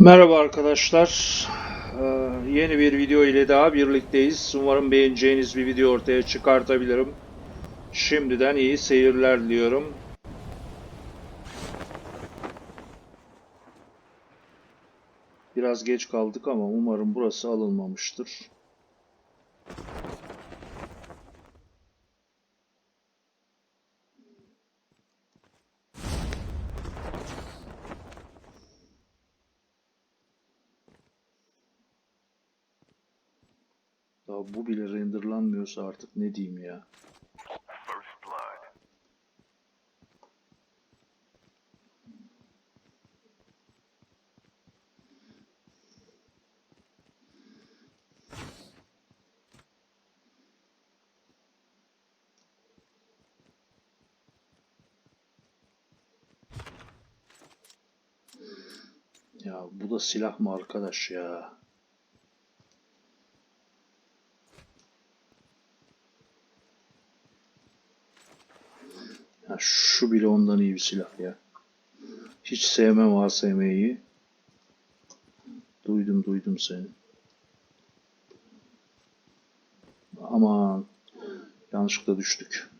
Merhaba arkadaşlar. Ee, yeni bir video ile daha birlikteyiz. Umarım beğeneceğiniz bir video ortaya çıkartabilirim. Şimdiden iyi seyirler diliyorum. Biraz geç kaldık ama umarım burası alınmamıştır. Bu bile renderlanmıyorsa artık ne diyeyim ya. Ya bu da silah mı arkadaş ya? Ya şu bile ondan iyi bir silah ya. Hiç sevmem ASM'yi. Duydum duydum seni. Aman yanlışlıkla düştük.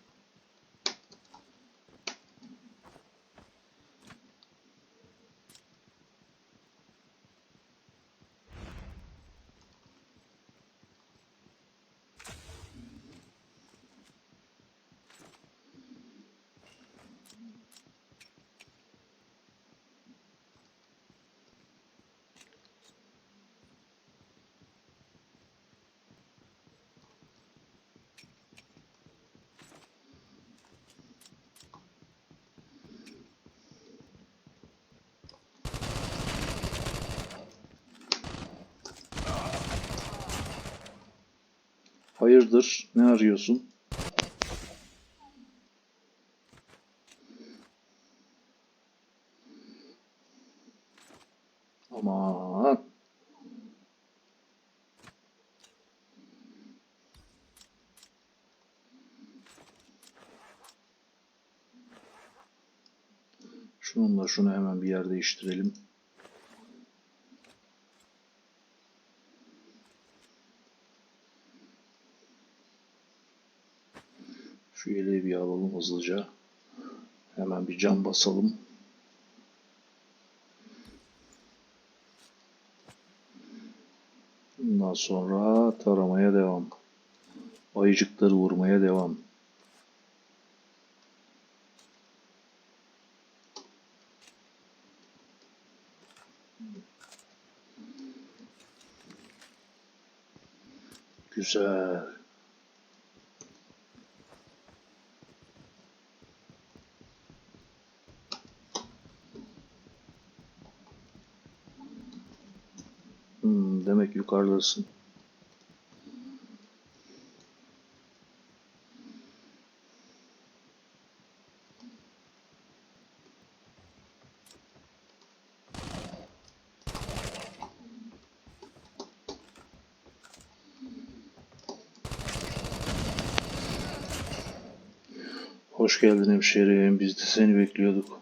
Hayırdır? Ne arıyorsun? Aman. Şununla şunu hemen bir yer değiştirelim. Şu yeleği bir alalım hızlıca. Hemen bir cam basalım. Bundan sonra taramaya devam. Ayıcıkları vurmaya devam. Güzel. Yukarıdasın. Hoş geldin hemşerim. Biz de seni bekliyorduk.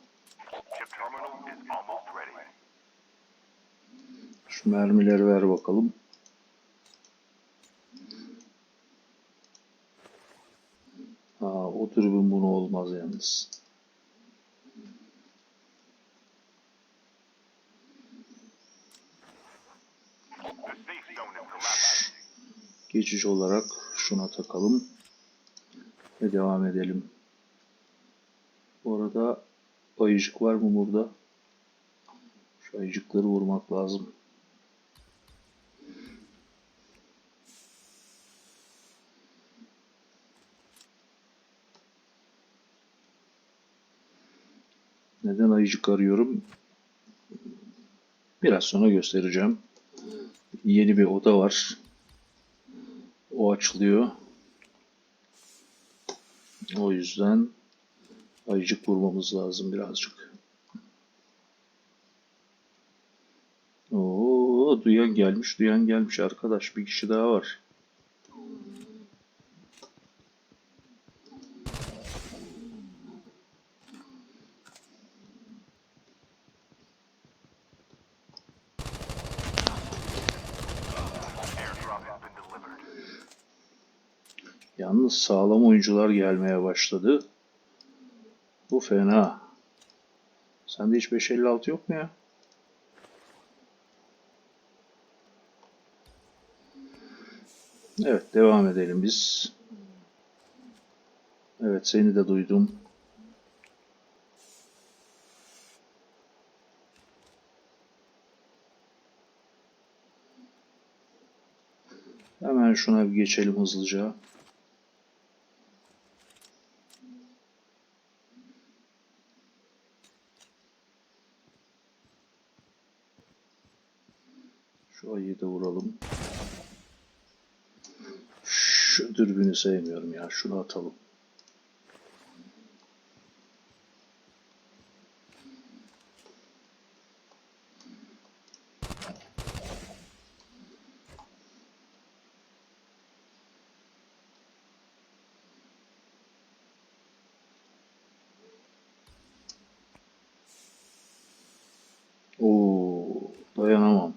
Şu mermileri ver bakalım. Aa, o tribün olmaz yalnız. Geçici olarak şuna takalım. Ve devam edelim. Bu arada ayıcık var mı burada? Şu ayıcıkları vurmak lazım. Ayıcık arıyorum? Biraz sonra göstereceğim. Yeni bir oda var. O açılıyor. O yüzden ayıcık vurmamız lazım birazcık. Oo, duyan gelmiş, duyan gelmiş arkadaş. Bir kişi daha var. Sağlam oyuncular gelmeye başladı. Bu fena. Sende hiç 556 yok mu ya? Evet, devam edelim biz. Evet, seni de duydum. Hemen şuna bir geçelim hızlıca. Şu ayıyı da vuralım. Şu dürbünü sevmiyorum ya. Şunu atalım. Oo, dayanamam.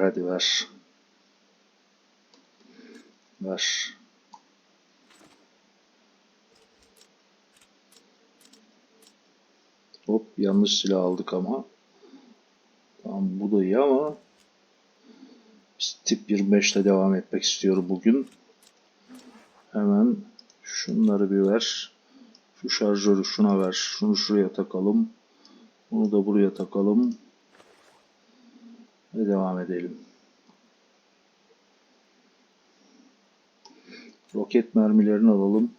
Ver hadi ver. Hop yanlış silah aldık ama. Tamam bu da iyi ama biz tip 25 ile devam etmek istiyorum bugün. Hemen şunları bir ver. Şu şarjörü şuna ver. Şunu şuraya takalım. Bunu da buraya takalım. Ve devam edelim. Roket mermilerini alalım.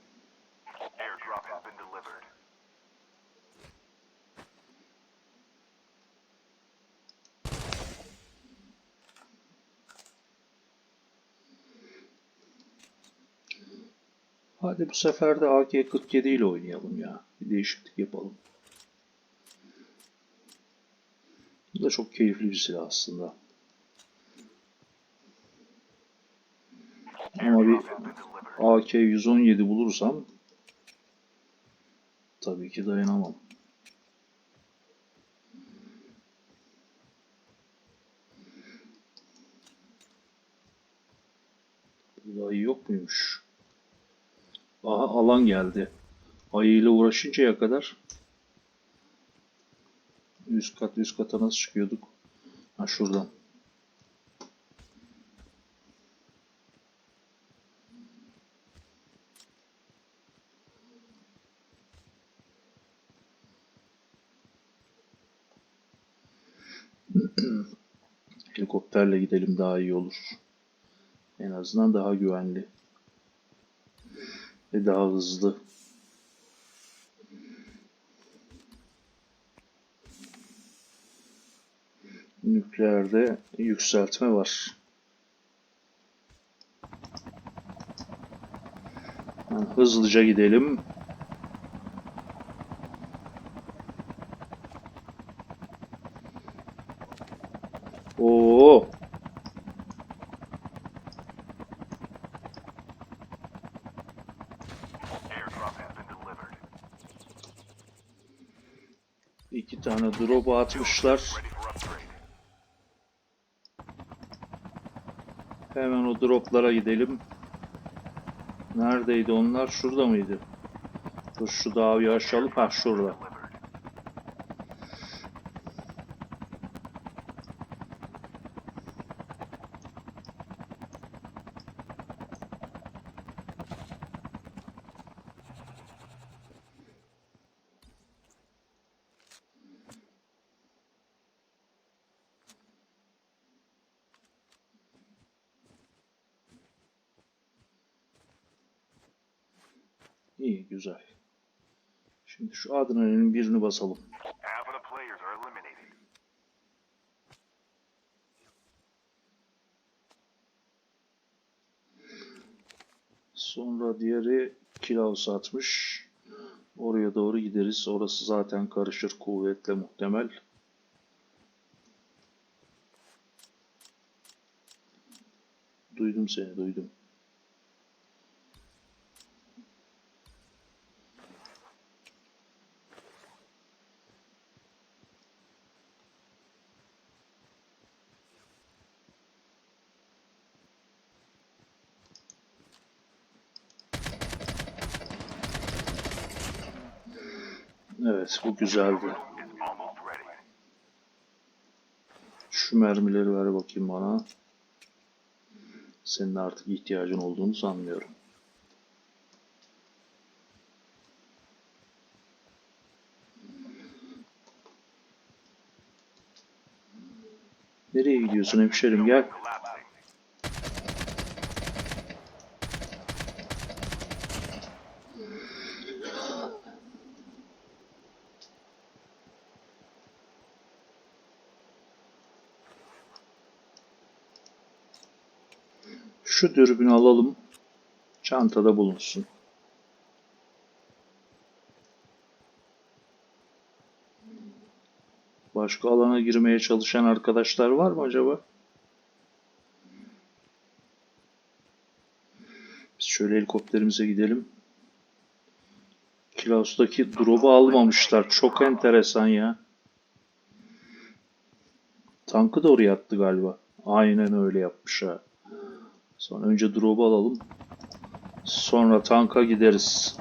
Hadi bu sefer de AK-47 ile oynayalım ya. Bir değişiklik yapalım. Da çok keyifli bir silah aslında. Ama bir AK-117 bulursam tabii ki dayanamam. Burada ayı yok muymuş? Aha alan geldi. Ayıyla uğraşıncaya kadar üst kat üst kata nasıl çıkıyorduk? Ha şuradan. Helikopterle gidelim daha iyi olur. En azından daha güvenli ve daha hızlı. Nükleerde yükseltme var. Hızlıca gidelim. Oo, iki tane drop atmışlar. Hemen o droplara gidelim. Neredeydi onlar? Şurada mıydı? Dur şu dağı bir aşağılıp ha şurada. İyi güzel. Şimdi şu adrenalin birini basalım. Sonra diğeri Kilaus atmış. Oraya doğru gideriz. Orası zaten karışır kuvvetle muhtemel. Duydum seni, duydum. Evet bu güzeldi. Şu mermileri ver bakayım bana. Senin artık ihtiyacın olduğunu sanmıyorum. Nereye gidiyorsun hemşerim gel. Şu dürbünü alalım. Çantada bulunsun. Başka alana girmeye çalışan arkadaşlar var mı acaba? Biz şöyle helikopterimize gidelim. Kilaus'taki drop'u almamışlar. Çok enteresan ya. Tankı da oraya attı galiba. Aynen öyle yapmış ha. Sonra önce drop'u alalım. Sonra tanka gideriz.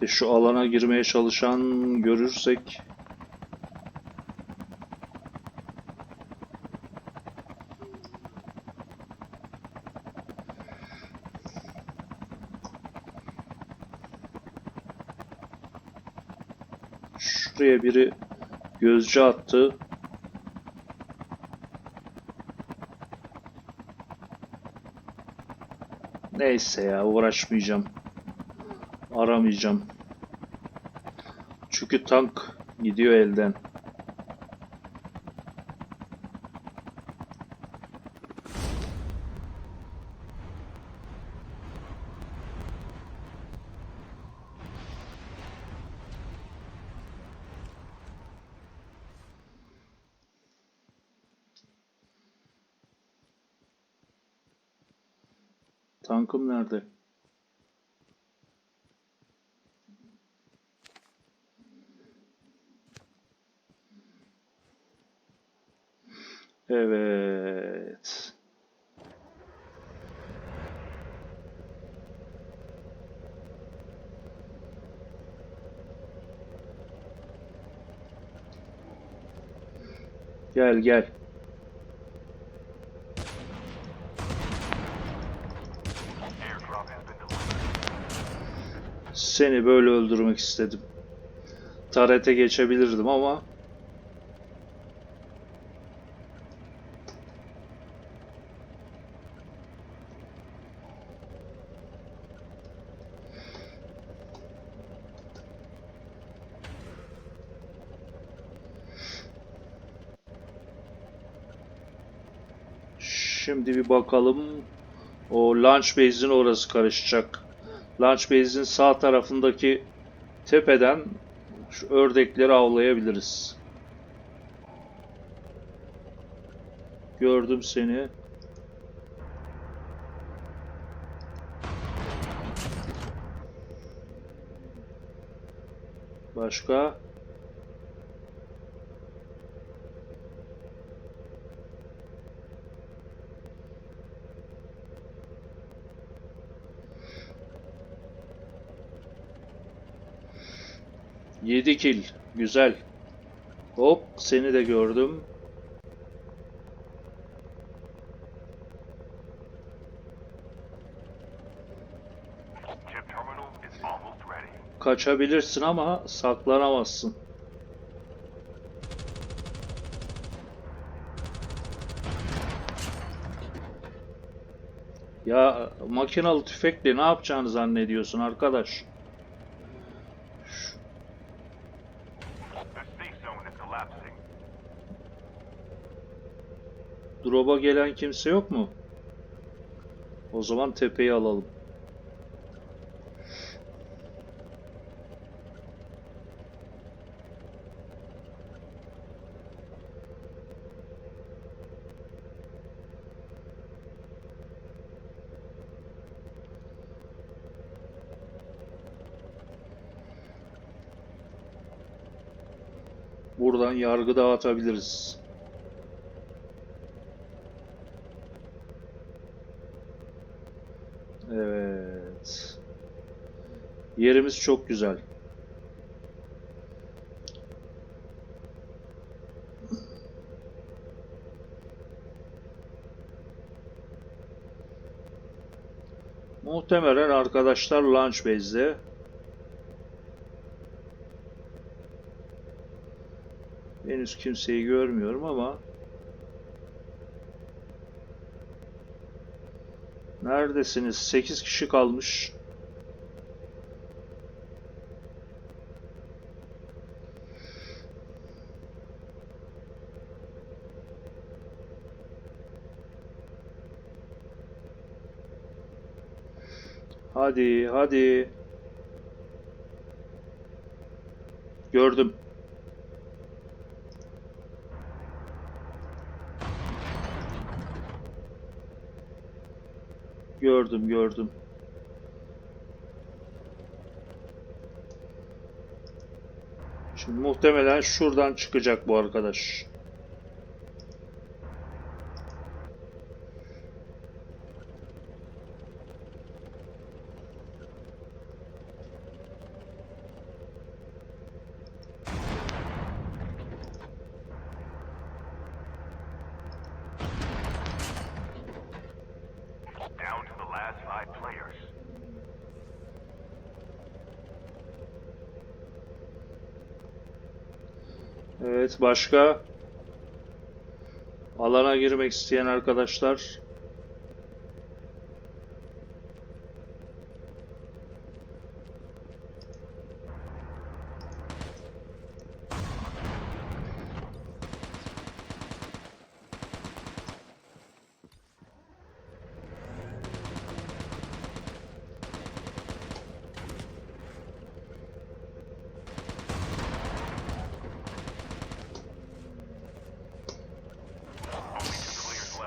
De şu alana girmeye çalışan görürsek Şuraya biri gözcü attı. Neyse ya uğraşmayacağım. Aramayacağım. Çünkü tank gidiyor elden. Tankım nerede? Evet. Gel gel. Seni böyle öldürmek istedim. Tarete geçebilirdim ama Şimdi bir bakalım. O launch base'in orası karışacak. Launch base'in sağ tarafındaki tepeden şu ördekleri avlayabiliriz. Gördüm seni. Başka? Yedi kill. Güzel. Hop seni de gördüm. Kaçabilirsin ama saklanamazsın. Ya makinalı tüfekle ne yapacağını zannediyorsun arkadaş? Drop'a gelen kimse yok mu? O zaman tepeyi alalım. Buradan yargı dağıtabiliriz. Evet. Yerimiz çok güzel. Muhtemelen arkadaşlar launch base'de. Henüz kimseyi görmüyorum ama Neredesiniz? 8 kişi kalmış. Hadi, hadi. Gördüm. Gördüm, gördüm. Şimdi muhtemelen şuradan çıkacak bu arkadaş. Evet, başka alana girmek isteyen arkadaşlar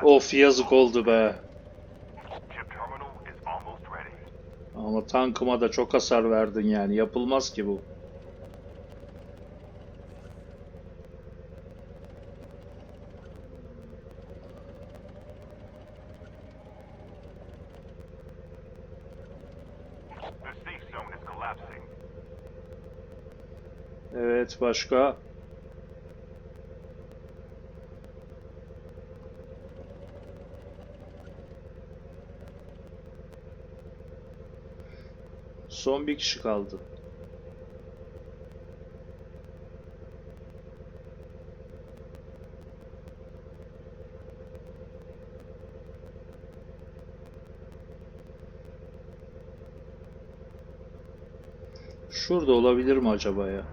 of yazık oldu be. Ama tankıma da çok hasar verdin yani. Yapılmaz ki bu. Evet, başka Son bir kişi kaldı. Şurada olabilir mi acaba ya?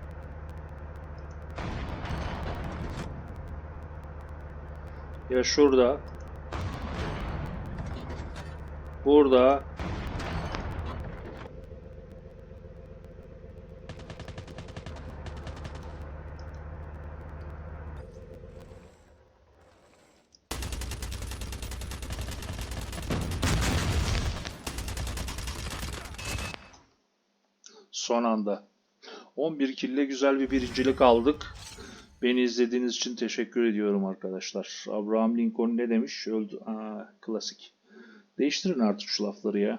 Ya şurada. Burada. Son anda. 11 kille güzel bir birincilik aldık. Beni izlediğiniz için teşekkür ediyorum arkadaşlar. Abraham Lincoln ne demiş? Öldü. Aa, klasik. Değiştirin artık şu lafları ya.